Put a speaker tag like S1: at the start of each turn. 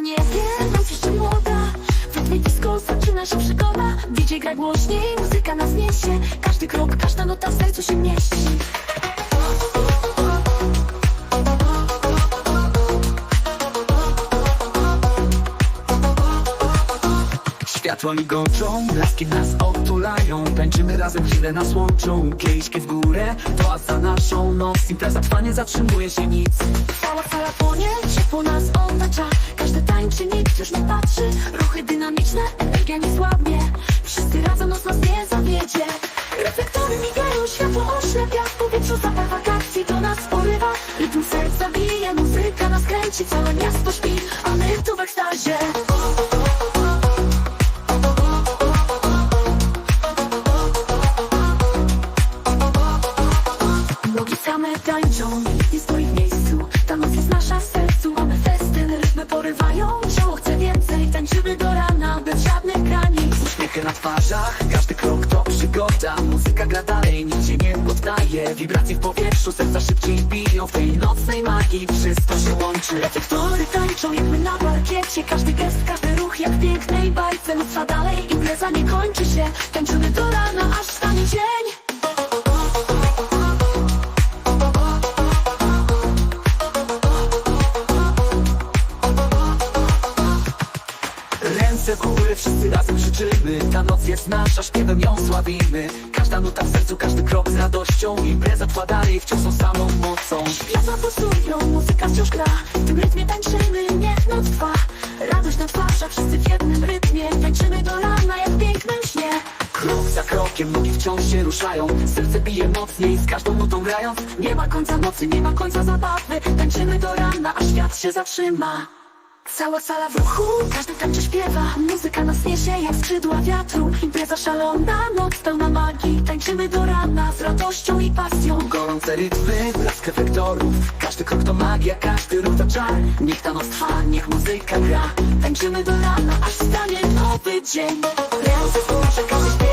S1: na niebie, noc jeszcze młoda W rytmie disco zaczyna się przygoda. DJ gra głośniej, muzyka nas niesie. Każdy krok, każda nota w sercu się mieści.
S2: Światła migotą, blaski nas otulają. Tańczymy razem, chwile nas łączą. Kieliszki w górę, to za naszą noc Impreza trwa, nie zatrzymuje się nic.
S1: Cała sala płonie, ciepło nas otacza Tańczy, nikt już nie patrzy Ruchy dynamiczne, energia nie słabnie. Wszyscy razem nos nas nie zawiedzie. Reflektory migają, światło oślepia. W powietrzu zapach wakacji do nas porywa. Rytm serca bije, muzyka nas kręci Całe miasto śpi, a my tu w ekstazie. Nogi same tańczą, nie stoi w miejscu porywają, ciało chce więcej. Tańczymy do rana, bez żadnych granic.
S2: Uśmiechy na twarzach, każdy krok to przygoda. Muzyka gra dalej, nikt się nie poddaje Wibracje w powietrzu, serca szybciej biją. W tej nocnej magii wszystko się łączy.
S1: Reflektory tańczą jak my na parkiecie. Każdy gest, każdy ruch jak w pięknej bajce. Trwa dalej, impreza nie kończy się. Tańczymy do rana, aż
S2: Ręce w górę, wszyscy razem krzyczymy. Ta noc jest nasza, śpiewem ją sławimy. Każda nuta w sercu, każdy krok z radością. Impreza trwa dalej, wciąż tą samą mocą.
S1: Światła pulsują, muzyka wciąż gra. W tym rytmie tańczymy, niech noc trwa Radość na twarzach, wszyscy w jednym rytmie. Tańczymy do rana jak w pięknym śnie
S2: Krok za krokiem, nogi wciąż się ruszają. Serce bije mocniej, z każdą nutą grając.
S1: Nie ma końca nocy, nie ma końca zabawy. Tańczymy do rana, aż świat się zatrzyma Cała sala w ruchu, każdy tańczy śpiewa. Muzyka nas niesie jak skrzydła wiatru. Impreza szalona, noc pełna magii. Tańczymy do rana z radością i pasją.
S2: Gorące rytmy, blask efektorów Każdy krok to magia, każdy ruch to czar. Niech ta noc trwa, niech muzyka gra.
S1: Tańczymy do rana, aż stanie nowy dzień. W górze, każdy śpiewa